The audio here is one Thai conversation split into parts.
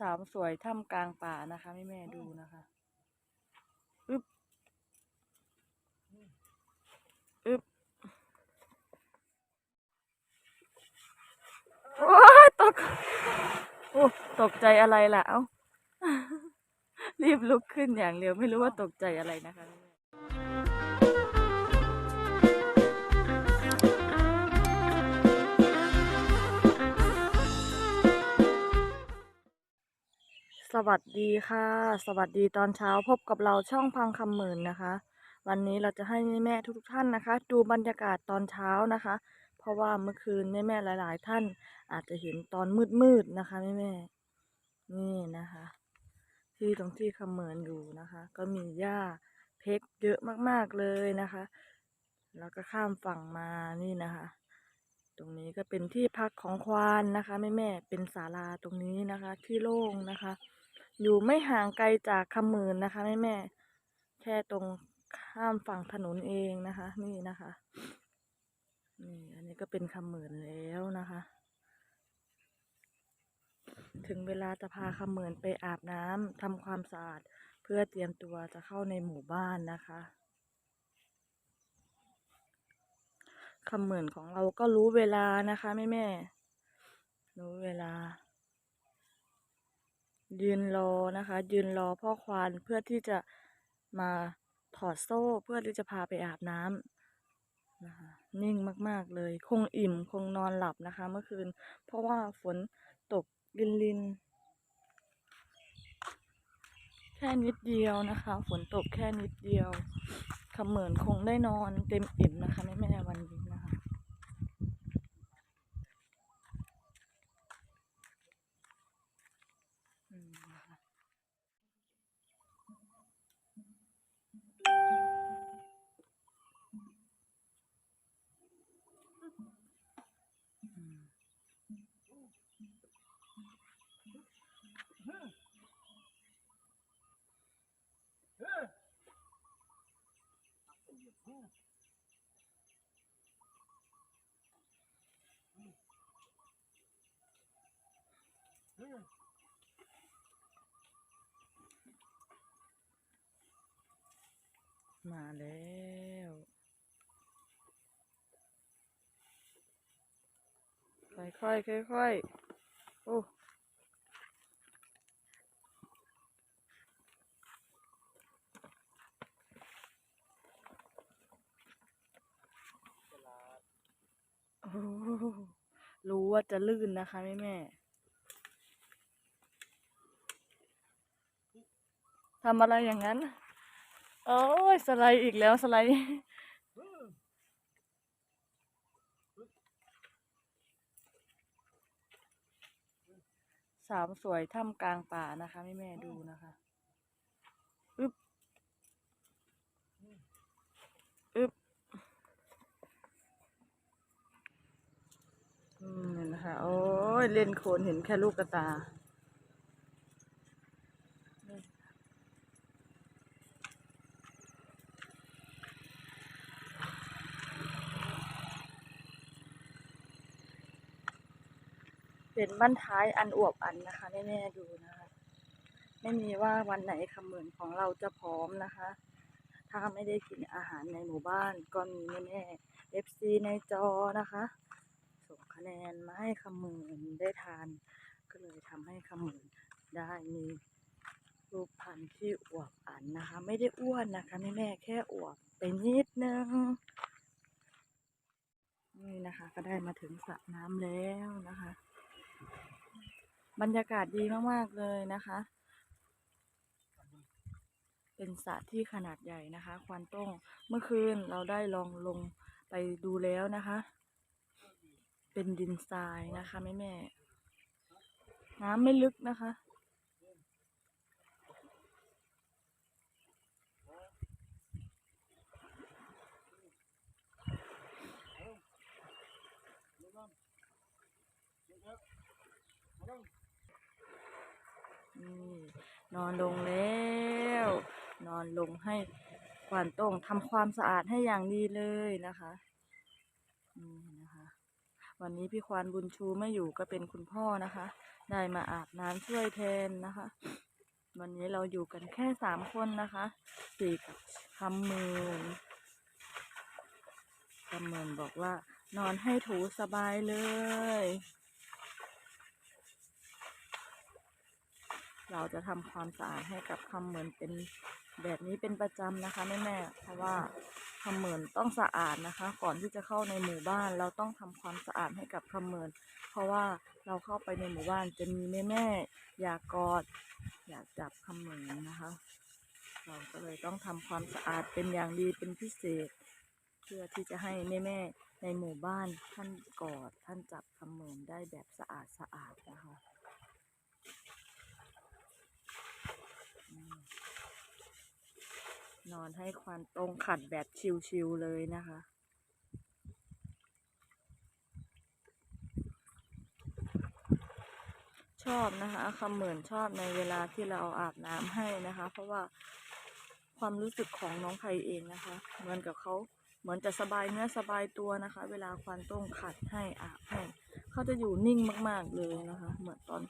สามสวยถ้ำกลางป่านะคะแม่ดูนะคะอึบอึบโอ้ตกโอ้ตกใจอะไรล่ะ เอ้า รีบลุกขึ้นอย่างเร็วไม่รู้ว่าตกใจอะไรนะคะ สวัสดีค่ะ สวัสดีตอนเช้าพบกับเราช่องพังคำหมื่นนะคะ วันนี้เราจะให้แม่ทุกท่านนะคะ ดูบรรยากาศตอนเช้านะคะ เพราะว่าเมื่อคืนแม่ๆหลาย ๆ ท่าน อาจจะเห็นตอนมืดๆนะคะแม่ๆนี่นะคะ ที่ตรงที่คำเหมือนอยู่นะคะ ก็มีหญ้าเพกเยอะมากๆเลยนะคะ แล้วก็ข้ามฝั่งมานี่นะคะ ตรงนี้ก็เป็นที่พักของควานนะคะแม่แม่เป็นศาลาตรงนี้นะคะ ที่โล่งนะคะ อยู่ไม่ห่างไกลจากคำหมื่นนะคะแม่แม่แค่ตรงข้ามฝั่งถนนเองนะคะ นี่นะคะนี่อันนี้ก็เป็นคำหมื่นแล้วนะคะ ถึงเวลาจะพาคำเหมือนไปอาบน้ำทำความสะอาดเพื่อเตรียมตัวจะเข้าในหมู่บ้านนะคะคำเหมือนของเราก็รู้เวลานะคะแม่แม่รู้เวลา ยืนรอนะคะ ยืนรอพ่อควานเพื่อที่จะมาถอดโซ่เพื่อที่จะพาไปอาบน้ำนะคะนิ่งมาก ๆเลย คงอิ่มคงนอนหลับนะคะ เมื่อคืน เพราะว่าฝนตกลินลินแค่นิดเดียวนะคะ ฝนตกแค่นิดเดียวคำเหมือนคงได้นอนเต็มอิ่มนะคะแม่แม่วันนี้นะคะ อืมนะคะอืม มาแล้วค่อยๆค่อยๆโอ้ รู้ว่าจะลื่นนะคะแม่แม่ทำอะไรอย่างนั้น โอ้ยสไลด์อีกแล้วสไลด์สาวสวยท่ามกลางป่านะคะแม่แม่ดูนะคะอึบอึบอืมนี่นะคะ โอ้ ยเล่นโคลนเห็นแค่ลูกกระตา เป็นบ้านท้ายอันอวบอันนะคะแม่ๆดูนะคะ ไม่มีว่าวันไหนคำเหมือนของเราจะพร้อมนะคะ ถ้าไม่ได้กินอาหารในหมู่บ้านก็มีแม่แม่เอฟซีในจอนะคะ แนนมาให้คำหมือนได้ทาน ก็เลยทำให้คำหมือนได้มีรูปพันธุ์ที่อวบอันนะคะ ไม่ได้อ้วนนะคะแม่แม่แค่อวบไปนิดนึงนี่นะคะ ก็ได้มาถึงสระน้ำแล้วนะคะ บรรยากาศดีมากๆเลยนะคะ เป็นสระที่ขนาดใหญ่นะคะ ควานต้งเมื่อคืนเราได้ลองลงไปดูแล้วนะคะ เป็นดินทรายนะคะแม่แม่น้ำไม่ลึกนะคะนี่นอนลงแล้ว นอนลงให้ควานต้งทำความสะอาดให้อย่างดีเลยนะคะนี่นะคะ วันนี้พี่ควานบุญชูไม่อยู่ก็เป็นคุณพ่อนะคะ ได้มาอาบน้ำช่วยแทนนะคะ วันนี้เราอยู่กันแค่สามคนนะคะสี่กับคำมืนคำมืนบอกว่านอนให้ถูสบายเลย เราจะทำความสะอาดให้กับคำเหมือนเป็นแบบนี้เป็นประจำนะคะแม่แม่เพราะว่าคำเหมือนต้องสะอาดนะคะ ก่อนที่จะเข้าในหมู่บ้าน เราต้องทำความสะอาดให้กับคำเหมือน เพราะว่าเราเข้าไปในหมู่บ้านจะมีแม่แม่อยากกอด อยากจับคำเหมือนนะคะ เราก็เลยต้องทำความสะอาดเป็นอย่างดีเป็นพิเศษ เพื่อที่จะให้แม่แม่ในหมู่บ้านท่านกอดท่านจับคำเหมือนได้แบบสะอาดสะอาดนะคะ นอนให้ควันตรงขัดแบบชิวๆเลยนะคะ ชอบนะคะคำเหมือนชอบในเวลาที่เราอาบน้ำให้นะคะ เพราะว่าความรู้สึกของน้องไพเองนะคะ เหมือนกับเขาเหมือนจะสบายเนื้อสบายตัวนะคะ เวลาควันต้งขัดให้อาบให้เขาจะอยู่นิ่งมาก ๆเลยนะคะ เหมือนตอน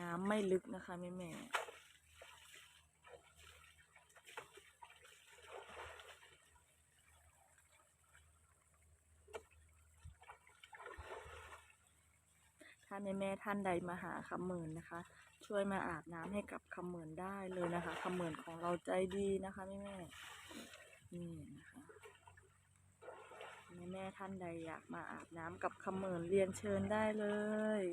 น้ำไม่ลึกนะคะแม่แม่ถ้าแม่แม่ท่านใดมาหาคำเหมือนนะคะ ช่วยมาอาบน้ำให้กับคำเหมือนได้เลยนะคะคำเหมือนของเราใจดีนะคะแม่แม่นี่นะคะแม่แม่ท่านใดอยากมาอาบน้ำกับคำเหมือนเรียนเชิญได้เลย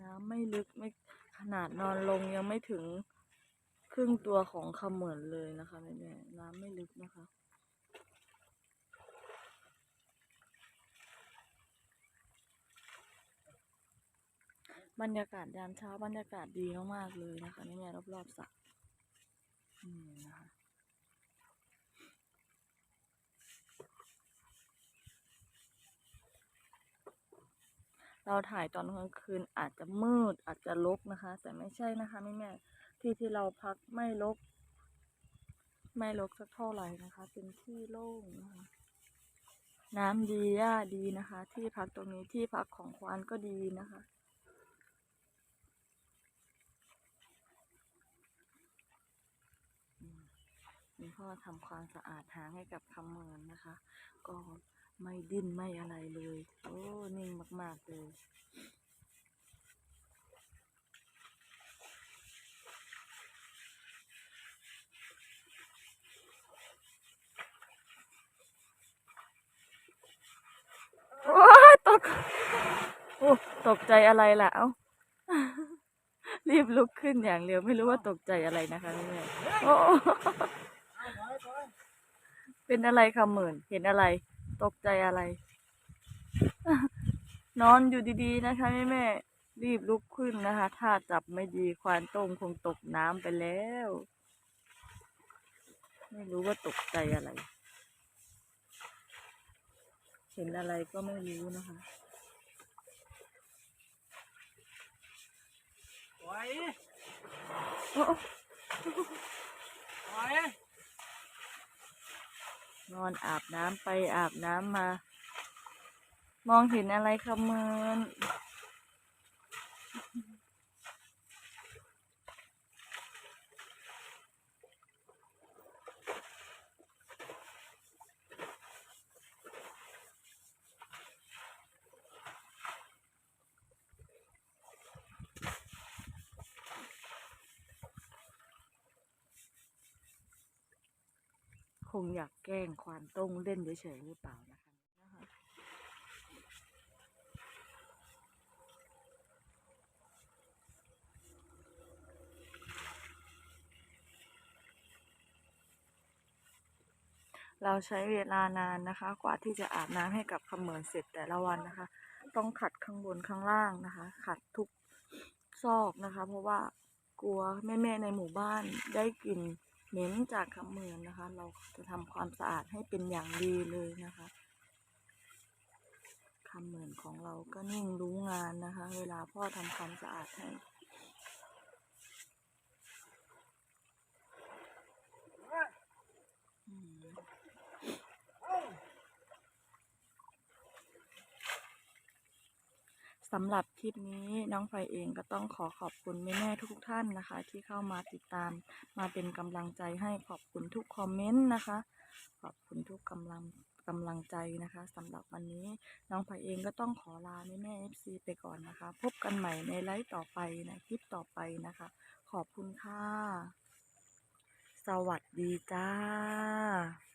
น้ำไม่ลึกไม่ ขนาดนอนลงยังไม่ถึงครึ่งตัวของขมือนเลยนะคะแม่แม่น้ำไม่ลึกนะคะบรรยากาศยามเช้าบรรยากาศดีมากๆเลยนะคะแม่แม่รอบๆสระนี่นะคะ เราถ่ายตอนกลางคืนอาจจะมืดอาจจะรกนะคะ แต่ไม่ใช่นะคะแม่แม่ที่ที่เราพักไม่รกไม่รกสักเท่าไหร่นะคะ เป็นที่โล่งนะคะน้ำดีหญ้าดีนะคะ ที่พักตรงนี้ที่พักของควานก็ดีนะคะ คุณพ่อทำความสะอาดหางให้กับคำเมินนะคะ ก็ ไม่ดิ้นไม่อะไรเลย โอ้ นิ่งมาก ๆ เลย โอ้ตก โอ้ ตกใจอะไรล่ะ เอ้า รีบลุกขึ้นอย่างเร็ว ไม่รู้ว่าตกใจอะไรนะคะแม่โอ้ เป็นอะไรคะหมื่น เห็นอะไร ตกใจอะไร นอนอยู่ดีๆนะคะแม่แม่รีบลุกขึ้นนะคะ ถ้าจับไม่ดีควานต้มคงตกน้ำไปแล้ว ไม่รู้ว่าตกใจอะไร เห็นอะไรก็ไม่รู้นะคะไหวโอ้ไหว นอนอาบน้ำไปอาบน้ำมา มองเห็นอะไรคะเมิน คงอยากแกล้งควานต้งเล่นเฉยๆหรือเปล่านะคะนะคะเราใช้เวลานานนะคะ กว่าที่จะอาบน้ำให้กับขมเหมือนเสร็จแต่ละวันนะคะ ต้องขัดข้างบนข้างล่างนะคะ ขัดทุกซอกนะคะ เพราะว่ากลัวแม่ๆในหมู่บ้านได้กลิ่น เหม็นจากคำเหมือนนะคะ เราจะทำความสะอาดให้เป็นอย่างดีเลยนะคะคำเหมือนของเราก็นิ่งรู้งานนะคะ เวลาพ่อทำความสะอาดให้ สำหรับคลิปนี้น้องไฟเองก็ต้องขอขอบคุณแม่แม่ๆทุกท่านนะคะ ที่เข้ามาติดตามมาเป็นกำลังใจให้ขอบคุณทุกคอมเมนต์นะคะ ขอบคุณทุกกำลังกำลังใจนะคะสำหรับวันนี้น้องไฟเองก็ต้องขอลาแม่แม่เอฟซีไปก่อนนะคะ พบกันใหม่ในไลฟ์ต่อไปในคลิปต่อไปนะคะ ขอบคุณค่ะ สวัสดีจ้า